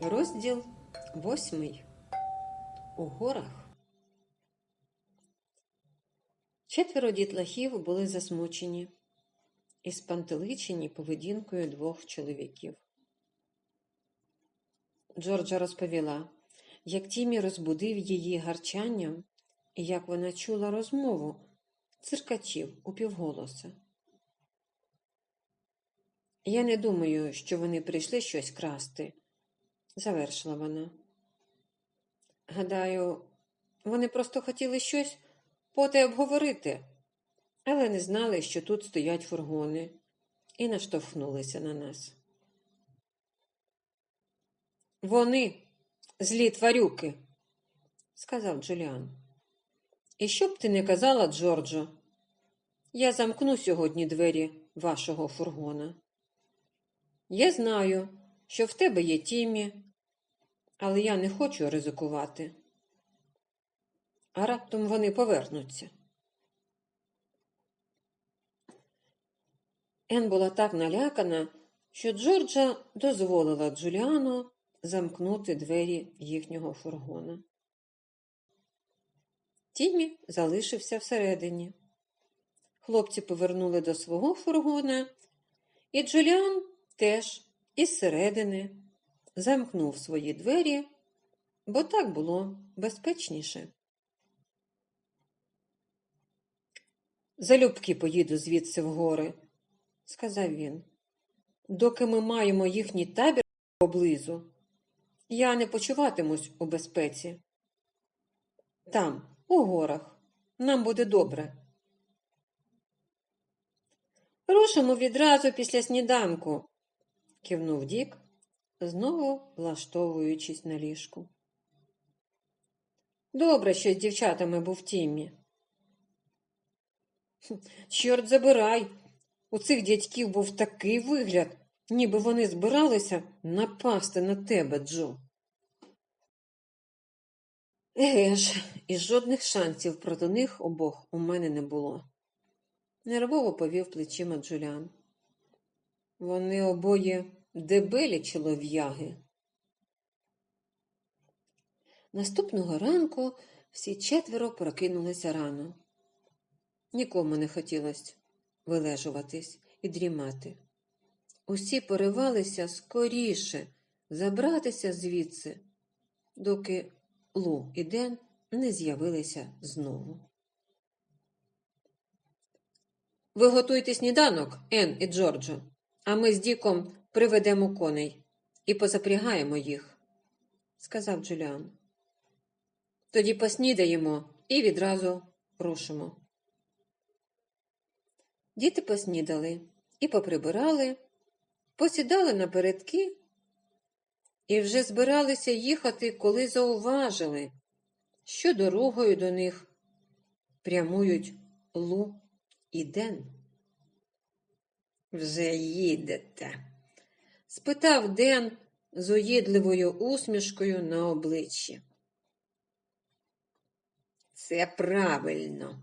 Розділ восьмий. У горах. Четверо дітлахів були засмучені і спантеличені поведінкою двох чоловіків. Джорджа розповіла, як Тімі розбудив її гарчанням і як вона чула розмову циркачів упівголоса. Я не думаю, що вони прийшли щось красти, завершила вона. Гадаю, вони просто хотіли щось потай обговорити, але не знали, що тут стоять фургони, і наштовхнулися на нас. Вони злі тварюки, сказав Джуліан. І що б ти не казала, Джорджо, я замкну сьогодні двері вашого фургона. Я знаю, що в тебе є Тімі, але я не хочу ризикувати. А раптом вони повернуться. Ен була так налякана, що Джорджа дозволила Джуліану замкнути двері їхнього фургона. Тімі залишився всередині. Хлопці повернули до свого фургона, і Джуліан теж із середини замкнув свої двері, бо так було безпечніше. Залюбки поїду звідси в гори, сказав він. Доки ми маємо їхній табір поблизу, я не почуватимусь у безпеці. Там, у горах, нам буде добре. Рушимо відразу після сніданку, кивнув Дік, знову влаштовуючись на ліжку. Добре, що з дівчатами був Тіммі. Чорт забирай. У цих дядьків був такий вигляд, ніби вони збиралися напасти на тебе, Джо. Еге ж, і жодних шансів проти них обох у мене не було. Нервово повів плечима Джуліан. Вони обоє дебелі чолов'яги. Наступного ранку всі четверо прокинулися рано. Нікому не хотілося вилежуватись і дрімати. Усі поривалися скоріше забратися звідси, доки Лу і Ден не з'явилися знову. Ви готуйте сніданок, Ен і Джорджо, а ми з Діком приведемо коней і позапрягаємо їх, сказав Джуліан. Тоді поснідаємо і відразу рушимо. Діти поснідали і поприбирали, посідали напередки і вже збиралися їхати, коли зауважили, що дорогою до них прямують Лу і Ден. Вже їдете? Спитав Ден з уїдливою усмішкою на обличчі. Це правильно.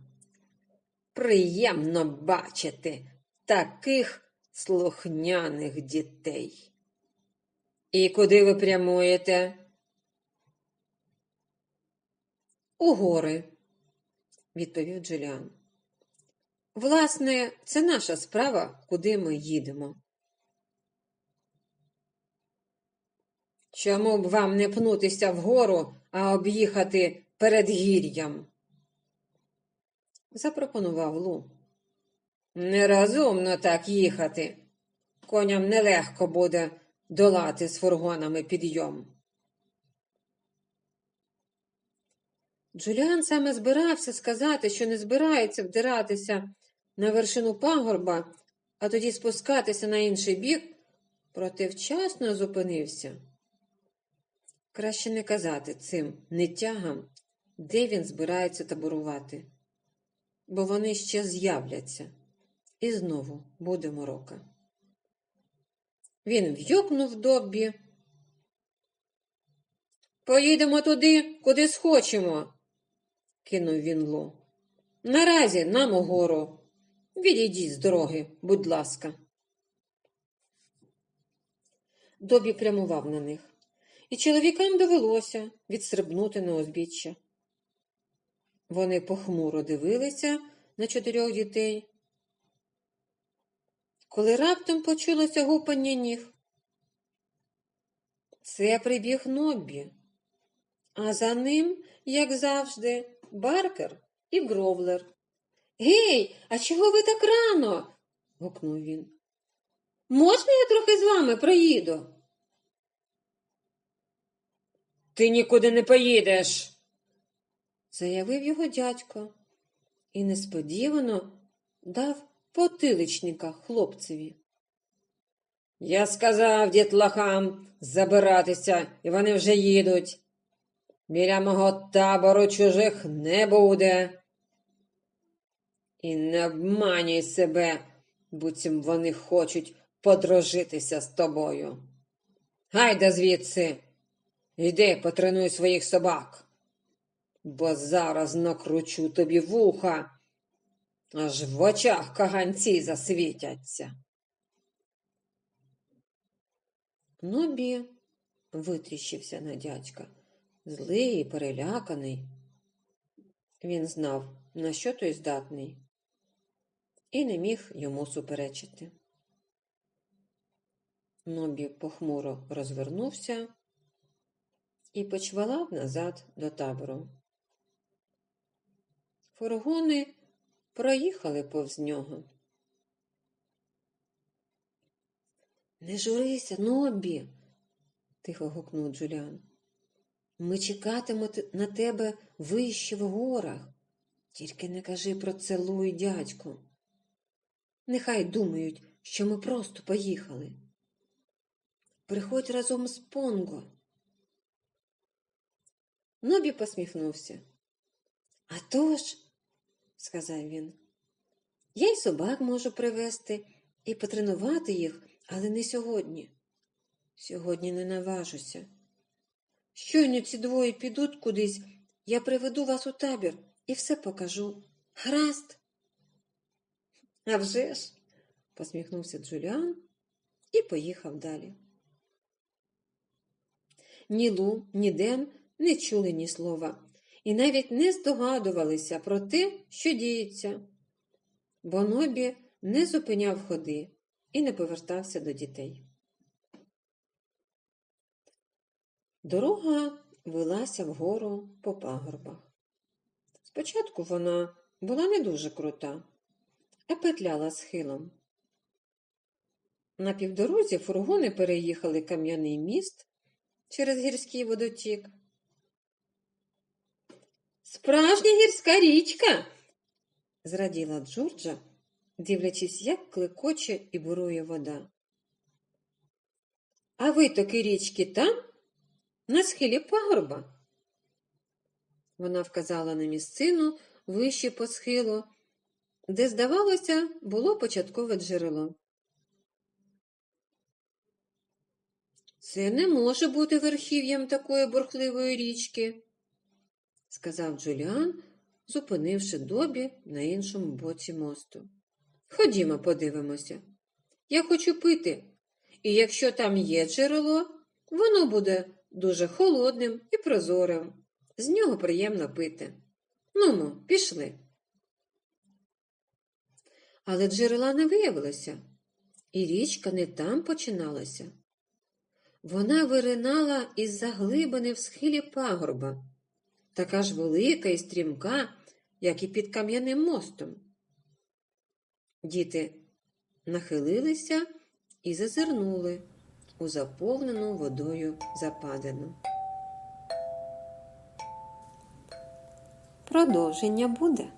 Приємно бачити таких слухняних дітей. І куди ви прямуєте? У гори, відповів Джуліан. Власне, це наша справа, куди ми їдемо. Чому б вам не пнутися вгору, а об'їхати перед гір'ям? запропонував Лу. Нерозумно так їхати. Коням нелегко буде долати з фургонами підйом. Джуліан саме збирався сказати, що не збирається вдиратися на вершину пагорба, а тоді спускатися на інший бік, проте вчасно зупинився. Краще не казати цим нетягам, де він збирається таборувати, бо вони ще з'являться, і знову буде морока. Він в'юкнув Доббі. Поїдемо туди, куди схочемо, кинув він Лу. Наразі нам угору. Відійдіть з дороги, будь ласка. Добі прямував на них, і чоловікам довелося відстрибнути на узбіччя. Вони похмуро дивилися на чотирьох дітей, коли раптом почулося гупання ніг. Це прибіг Ноббі, а за ним, як завжди, Баркер і Гровлер. Гей, а чого ви так рано? гукнув він. Можна я трохи з вами проїду? Ти нікуди не поїдеш, заявив його дядько і несподівано дав потиличника хлопцеві. Я сказав дітлахам забиратися, і вони вже їдуть. Біля мого табору чужих не буде. І не обманюй себе, буцім вони хочуть подружитися з тобою. Гайда звідси, йди потренуй своїх собак, бо зараз накручу тобі вуха, аж в очах каганці засвітяться. Нобі витріщився на дядька, злий і переляканий. Він знав, на що той здатний, і не міг йому суперечити. Нобі похмуро розвернувся і почвалав назад до табору. Фургони проїхали повз нього. Не журися, Нобі, тихо гукнув Джуліан. Ми чекатимемо на тебе вище в горах. Тільки не кажи про це Луї дядьку. Нехай думають, що ми просто поїхали. Приходь разом з Понго. Нобі посміхнувся. «А тож», – сказав він, я й собак можу привезти і потренувати їх, але не сьогодні. Сьогодні не наважуся. Щойно ці двоє підуть кудись, я приведу вас у табір і все покажу. Гаразд. «А вже ж», – посміхнувся Джуліан і поїхав далі. Ні Лу, ні Ден не чули ні слова і навіть не здогадувалися про те, що діється. Бо Нобі не зупиняв ходи і не повертався до дітей. Дорога велася вгору по пагорбах. Спочатку вона була не дуже крута, а петляла схилом. На півдорозі фургони переїхали кам'яний міст через гірський водотік. Справжня гірська річка, зраділа Джорджа, дивлячись, як клекоче і бурує вода. А витоки річки там, на схилі пагорба. Вона вказала на місцину вище по схилу, де, здавалося, було початкове джерело. Це не може бути верхів'ям такої бурхливої річки, сказав Джуліан, зупинивши добі на іншому боці мосту. Ходімо, подивимося. Я хочу пити, і якщо там є джерело, воно буде дуже холодним і прозорим. З нього приємно пити. Нумо, пішли. Але джерела не виявилося, і річка не там починалася. Вона виринала із заглибини в схилі пагорба, така ж велика і стрімка, як і під кам'яним мостом. Діти нахилилися і зазирнули у заповнену водою западину. Продовження буде.